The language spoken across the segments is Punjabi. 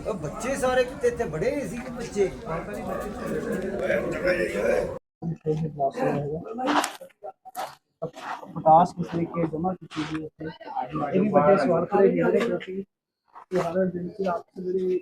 ਉਹ ਬੱਚੇ ਸਾਰੇ ਕਿਤੇ ਇੱਥੇ ਬੜੇ ਹੀ ਸੀ ਕਿ ਬੱਚੇ? ਪਟਾਸ ਕਿਸ ਤਰੀਕੇ ਜਮਾ ਕੀਤੀ ਗਈ ਉੱਥੇ ਇਹ ਵੀ ਵੱਡੇ ਸਵਾਲ ਖੜੇ ਨੇ ਜਿਹੜੇ ਕਿਉਂਕਿ ਇਹ ਹਰ ਦਿਨ ਦੀ ਆਪਸ ਜਿਹੜੀ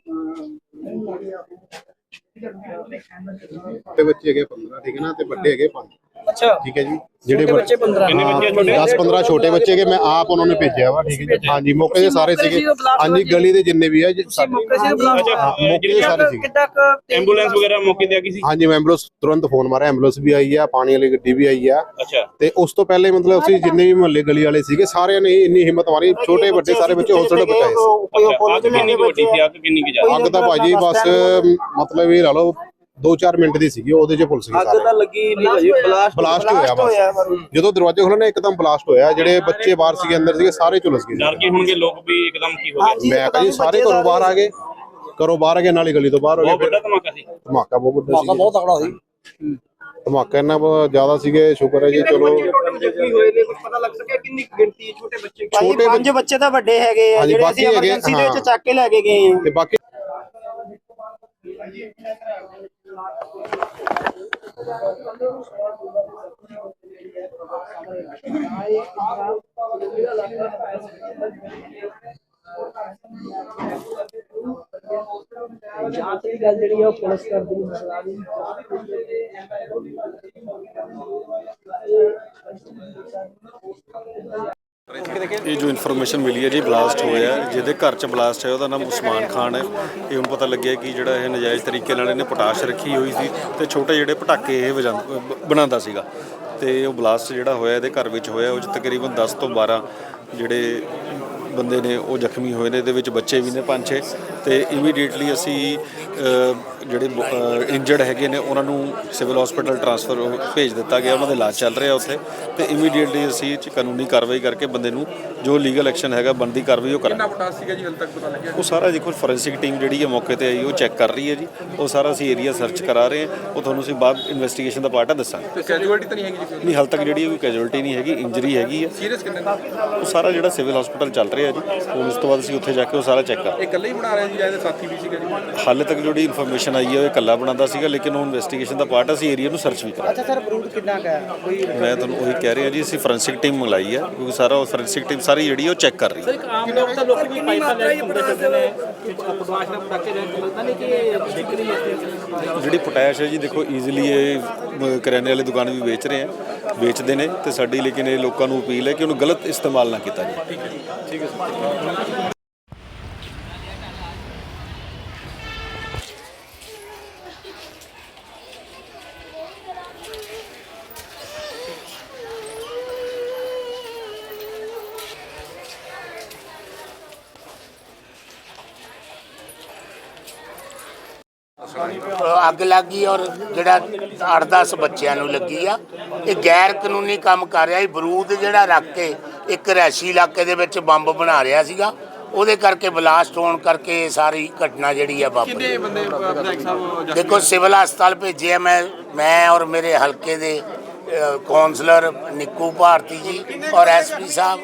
ਛੋਟੇ ਬੱਚੇ ਹੈਗੇ 15 ਠੀਕ ਹੈ ਨਾ? ਤੇ ਵੱਡੇ ਹੈਗੇ 5 ਅੱਛਾ। ਠੀਕ ਹੈ ਜੀ ਜਿਹੜੇ ਬੱਚੇ 15 ਕਿੰਨੇ ਬੱਚੇ 10 15 ਛੋਟੇ ਬੱਚੇ ਹੈਗੇ ਮੈਂ ਆਪ ਉਹਨਾਂ ਨੇ ਭੇਜਿਆ ਵਾ ਠੀਕ ਹੈ ਜੀ। ਹਾਂਜੀ ਮੌਕੇ ਦੇ ਸਾਰੇ ਸੀਗੇ। ਹਾਂਜੀ ਗਲੀ ਦੇ ਜਿੰਨੇ ਵੀ ਆ ਜੀ ਤੁਸੀਂ ਮੌਕੇ ਦੇ ਸਾਰੇ ਸੀਗੇ। ਕਿੱਦਾਂ ਕੁ ਐਂਬੂਲੈਂਸ ਵਗੈਰਾ ਮੌਕੇ ਤੇ ਆ ਗਈ ਸੀ ਹਾਂਜੀ ਐਂਬੂਲੈਂਸ ਤੁਰੰਤ ਫੋਨ ਮਾਰਿਆ ਐਂਬੂਲੈਂਸ ਵੀ ਆਈ ਆ ਪਾਣੀ ਵਾਲੀ ਗੱਡੀ ਵੀ ਆਈ ਆ। ਤੇ ਉਸ ਤੋਂ ਪਹਿਲੇ ਮਤਲਬ ਅਸੀਂ ਜਿੰਨੇ ਵੀ ਮੁਹੱਲੇ ਗਲੀ ਵਾਲੇ ਸੀਗੇ ਸਾਰਿਆਂ ਨੇ ਇੰਨੀ ਹਿੰਮਤ ਮਾਰੀ ਛੋਟੇ ਵੱਡੇ ਸਾਰੇ ਬੱਚੇ ਹਸਪਤਾਲ ਪਹੁੰਚਾਏ ਸੀ। ਅੱਗ ਕਿੰਨੀ ਕੁ ਵੱਡੀ ਸੀ? ਅੱਗ ਕਿੰਨੀ ਕੁ ਜ਼ਿਆਦਾ? ਅੱਗ ਤਾਂ ਭਾਜੀ ਬਸ ਮਤਲਬ ਇਹ ਲਾ ਲਓ 2-4 ਮਿੰਟ ਦੀ ਸੀਗੀ ਉਹਦੇ 'ਚ ਪੁਲਿਸ ਗਈ ਸਾਰੇ ਲੱਗੀ ਨਹੀਂ ਭਾਜੀ ਬਲਾਸਟ ਬਲਾਸਟ ਹੋਇਆ ਬਸ। ਜਦੋਂ ਦਰਵਾਜ਼ੇ ਖੋਲ੍ਹੇ ਨਾ ਇੱਕਦਮ ਬਲਾਸਟ ਹੋਇਆ। ਜਿਹੜੇ ਬੱਚੇ ਬਾਹਰ ਸੀਗੇ ਅੰਦਰ ਸੀਗੇ ਸਾਰੇ ਝੁਲਸ ਗਏ। ਡਰ ਗਏ ਹੋਣਗੇ ਲੋਕ ਵੀ ਇੱਕਦਮ ਕੀ ਹੋ ਗਿਆ। ਮੈਂ ਕਹਾਂ ਜੀ ਸਾਰੇ ਘਰੋਂ ਬਾਹਰ ਆ ਗਏ। ਘਰੋਂ ਬਾਹਰ ਆ ਗਏ ਨਾਲੀ ਗਲੀ ਤੋਂ ਬਾਹਰ ਹੋ ਬਹੁਤ ਗਏ ਵੱਡਾ ਧਮਾਕਾ ਸੀ। ਧਮਾਕਾ ਬਹੁਤ ਵੱਡਾ ਸੀ ਬਹੁਤ ਤਕੜਾ ਸੀ। ਧਮਾਕਾ ਇੰਨਾ ਬਹੁਤ ਜ਼ਿਆਦਾ ਸੀਗੇ ਸ਼ੁਕਰ ਹੈ ਜੀ ਚਲੋ। ਜ਼ਖਮੀ ਹੋਏ ਨੇ ਕੁਝ ਪਤਾ ਲੱਗ ਸਕਿਆ ਕਿੰਨੀ ਗਿਣਤੀ ਛੋਟੇ ਬੱਚੇ ਛੋਟੇ ਪੰਜ ਬੱਚੇ ਤਾਂ ਵੱਡੇ ਹੈਗੇ ਆ ਹਾਂਜੀ, ਜਿਹੜੇ ਬਾਕੀ ਅਸੀਂ ਹੈਗੇ, ਐਮਰਜੈਂਸੀ ਦੇ ਹਾਂ। ਵਿੱਚ ਚੱਕ ਕੇ ਲੈ ਕੇ ਗਏ ਆ। ਤੇ ਬਾਕੀ ਜਾਂਚ ਦੀ ਗੱਲ ਜਿਹੜੀ ਆ ਉਹ ਪੁਲਿਸ ਕਰਦੀ ਹੈ ਨਜ਼ਰ ਆ ਇਹ ਜੋ ਇਨਫੋਰਮੇਸ਼ਨ ਮਿਲੀ ਹੈ ਜੀ, ਬਲਾਸਟ ਹੋਇਆ ਜਿਹਦੇ ਘਰ 'ਚ ਬਲਾਸਟ ਹੈ, ਉਹਦਾ ਨਾਮ ਉਸਮਾਨ ਖਾਨ ਹੈ। ਇਹ ਹੁਣ ਪਤਾ ਲੱਗਿਆ ਕਿ ਜਿਹੜਾ ਇਹ ਨਜਾਇਜ਼ ਤਰੀਕੇ ਨਾਲ ਇਹਨੇ ਪੋਟਾਸ਼ ਰੱਖੀ ਹੋਈ ਸੀ ਤੇ ਛੋਟੇ ਜਿਹੜੇ ਪਟਾਕੇ ਇਹ ਵਜਾਂ- ਬਣਾਉਂਦਾ ਸੀਗਾ। ਤੇ ਉਹ ਬਲਾਸਟ ਜਿਹੜਾ ਹੋਇਆ, ਇਹਦੇ ਘਰ ਵਿੱਚ ਹੋਇਆ, ਉਹ 'ਚ ਤਕਰੀਬਨ 10 ਤੋਂ 12 ਜਿਹੜੇ ਬੰਦੇ ਨੇ, ਉਹ ਜ਼ਖਮੀ ਹੋਏ ਨੇ, ਇਹਦੇ ਵਿੱਚ ਬੱਚੇ ਵੀ ਨੇ ਪੰਜ ਛੇ ਤੇ ਇਮੀਡੀਏਟਲੀ ਅਸੀਂ ਜਿਹੜੇ ਇੰਜਰਡ ਹੈਗੇ ਨੇ ਉਹਨਾਂ ਨੂੰ ਸਿਵਲ ਹਸਪੀਟਲ ਟ੍ਰਾਂਸਫਰ ਭੇਜ ਦਿੱਤਾ ਗਿਆ ਉਹਨਾਂ ਦਾ ਇਲਾਜ ਚੱਲ ਰਿਹਾ ਉੱਥੇ ਤੇ ਇਮੀਡੀਏਟਲੀ ਅਸੀਂ ਇਹ 'ਚ ਕਾਨੂੰਨੀ ਕਾਰਵਾਈ ਕਰਕੇ ਬੰਦੇ ਨੂੰ ਜੋ ਲੀਗਲ ਐਕਸ਼ਨ ਹੈਗਾ ਬਣਦੀ ਕਾਰਵਾਈ ਉਹ ਕਰਾਂਗੇ। ਪਟਾਸ ਸੀਗਾ ਜੀ ਹਾਲੇ ਤੱਕ ਪਤਾ ਲੱਗਿਆ? ਉਹ ਸਾਰਾ ਦੇਖੋ ਫੋਰੈਂਸਿਕ ਟੀਮ ਜਿਹੜੀ ਹੈ ਮੌਕੇ ਤੇ ਆਈ ਉਹ ਚੈੱਕ ਕਰ ਰਹੀ ਹੈ ਜੀ। ਉਹ ਸਾਰਾ ਅਸੀਂ ਏਰੀਆ ਸਰਚ ਕਰਾ ਰਹੇ ਹਾਂ। ਉਹ ਤੁਹਾਨੂੰ ਅਸੀਂ ਬਾਅਦ ਇਨਵੈਸਟੀਗੇਸ਼ਨ ਦਾ ਪਾਰਟ ਆ ਦੱਸਾਂਗੇ। ਤੇ ਕੈਜੂਅਲਟੀ ਤਾਂ ਨਹੀਂ ਹੈਗੀ ਜੀ ਨਹੀਂ ਹਾਲ ਤੱਕ ਜਿਹੜੀ ਕੋਈ ਕੈਜੁਅਲਟੀ ਨਹੀਂ ਹੈਗੀ ਇੰਜਰੀ ਹੈਗੀ ਹੈ। ਸੀਰੀਅਸ ਕਿੰਨੇ? ਉਹ ਸਾਰਾ ਜਿਹੜਾ ਸਿਵਲ ਹਸਪੀਟਲ ਚੱਲ ਰਿਹਾ ਜੀ ਉਸ ਤੋਂ ਬਾਅਦ ਅਸੀਂ ਉੱਥੇ ਜਾ ਕੇ ਉਹ ਸਾਰਾ ਚੈੱਕ ਕਰ ਇਹ ਇਕੱਲੇ ਹੀ ਬਣਾ ਰਹੇ ਜੀ? ਜਾਂ ਇਹਦੇ ਸਾਥੀ ਵੀ ਸੀਗਾ ਜੀ। ਹਾਲੇ ਤੱਕ ਜਿਹੜੀ ਇਨਫੋਰਮੇਸ਼ਨ ਆਈ ਹੈ ਉਹ ਇਹ ਇਕੱਲਾ ਬਣਾਉਂਦਾ ਸੀਗਾ ਲੇਕਿਨ ਉਹ ਇਨਵੈਸਟੀਗੇਸ਼ਨ ਦਾ ਪਾਰਟ ਅਸੀਂ ਏਰੀਆ ਨੂੰ ਸਰਚ ਵੀ ਕਰਾਂਗੇ ਅੱਛਾ ਸਰ ਬਰੂਦ ਕਿੰਨਾ ਕਾ ਕੋਈ ਮੈਂ ਤੁਹਾਨੂੰ ਉਹੀ ਕਹਿ ਰਿਹਾ ਜੀ ਅਸੀਂ ਫੋਰੈਂਸਿਕ ਟੀਮ ਮੰਗਾਈ ਹੈ ਕਿਉਂਕਿ ਸਾਰਾ ਉਹ ਫੋਰੈਂਸਿਕ ਟੀਮ ਸਾਰੀ ਜਿਹੜੀ ਉਹ ਚੈੱਕ ਕਰ ਰਹੀ ਹੈ। ਇੱਕ ਆਮ ਲੋਕ ਤਾਂ ਲੋਕ ਵੀ ਪਾਈਪਾਂ ਲੈ ਕੇ ਘੁੰਮਦੇ ਫਿਰਦੇ ਨੇ ਪਟਵਾਸ਼ ਦਾ ਪਟਾਕੇ ਲੈ ਕੇ ਲੱਗਦਾ ਨਹੀਂ ਕਿ ਇਹ ਵਿਕਰੀ ਹੈ ਜਿਹੜੀ ਪੋਟਾਸ਼ ਹੈ ਜੀ ਦੇਖੋ ਈਜ਼ੀਲੀ ਇਹ ਕਰਿਆਨੇ ਵਾਲੀ ਦੁਕਾਨ ਵੀ ਵੇਚ ਰਹੇ ਆ ਵੇਚਦੇ ਨੇ ਤੇ ਸਾਡੀ ਲੇਕਿਨ ਇਹ ਲੋਕਾਂ ਨੂੰ ਅਪੀਲ ਹੈ ਕਿ ਉਹਨੂੰ ਗਲਤ ਇਸਤੇਮਾਲ ਨਾ ਕੀਤਾ ਜਾਵੇ। ਅੱਗ ਲੱਗੀ ਔਰ ਜਿਹੜਾ 8-10 ਬੱਚਿਆਂ ਨੂੰ ਲੱਗੀ ਆ ਇਹ ਗੈਰ ਕਾਨੂੰਨੀ ਕੰਮ ਕਰ ਰਿਹਾ ਸੀ। ਬਰੂਦ ਜਿਹੜਾ ਰੱਖ ਕੇ ਇੱਕ ਰੈਸ਼ੀ ਇਲਾਕੇ ਦੇ ਵਿੱਚ ਬੰਬ ਬਣਾ ਰਿਹਾ ਸੀਗਾ ਉਹਦੇ ਕਰਕੇ ਬਲਾਸਟ ਹੋਣ ਕਰਕੇ ਇਹ ਸਾਰੀ ਘਟਨਾ ਜਿਹੜੀ ਆ ਵਾਪਰੀ। ਕਿੰਨੇ ਬੰਦੇ ਵਿਧਾਇਕ ਸਾਹਿਬ ਦੇਖੋ ਸਿਵਲ ਹਸਪਤਾਲ ਭੇਜਿਆ ਮੈਂ ਮੈਂ ਔਰ ਮੇਰੇ ਹਲਕੇ ਦੇ ਕੌਂਸਲਰ ਨਿੱਕੂ ਭਾਰਤੀ ਜੀ ਔਰ ਐਸਪੀ ਸਾਹਿਬ।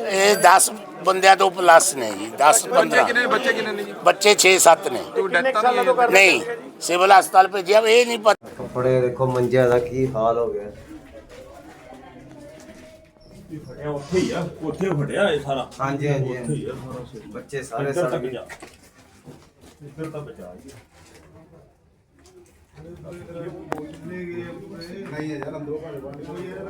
ਇਹ 10 ਬੰਦਿਆਂ ਤੋਂ ਪਲੱਸ ਨੇ ਜੀ 10 ਬੱਚੇ 15 ਕਿੰਨੇ ਨੇ? ਬੱਚੇ ਕਿੰਨੇ ਨੇ ਜੀ? ਬੱਚੇ 6-7 ਨੇ। ਕੋਈ ਡੈਥ ਤਾਂ ਨਹੀਂ ਹੈ? ਨਹੀਂ ਸਿਵਲ ਹਸਪਤਾਲ ਭੇਜਿਆ ਇਹ ਨਹੀਂ ਪਤਾ। ਕੱਪੜੇ ਦੇਖੋ ਮੰਜਿਆਂ ਦਾ ਕੀ ਹਾਲ ਹੋ ਗਿਆ। ਉੱਥੇ ਹੀ ਆ ਉੱਥੇ ਫੜਿਆ ਇਹ ਸਾਰਾ। ਹਾਂਜੀ ਹਾਂਜੀ ਉੱਥੇ ਹੀ ਆ ਸਾਰਾ ਸਿਰ। ਬੱਚੇ ਸਾਰੇ ਇੱਧਰ ਸੜ ਤੱਕ ਗਏ ਜਾ। ਇੱਧਰ ਤਾਂ ਬਚਾ ਹੀ ਇਹ ਕਿਹੜੇ ਬੋਲ ਨੇ ਗਏ ਆਪਣੇ ਨਹੀਂ ਯਾਰ ਅੰਦਰੋਂ ਘਰ ਬੰਦ ਹੋਈ ਹੈ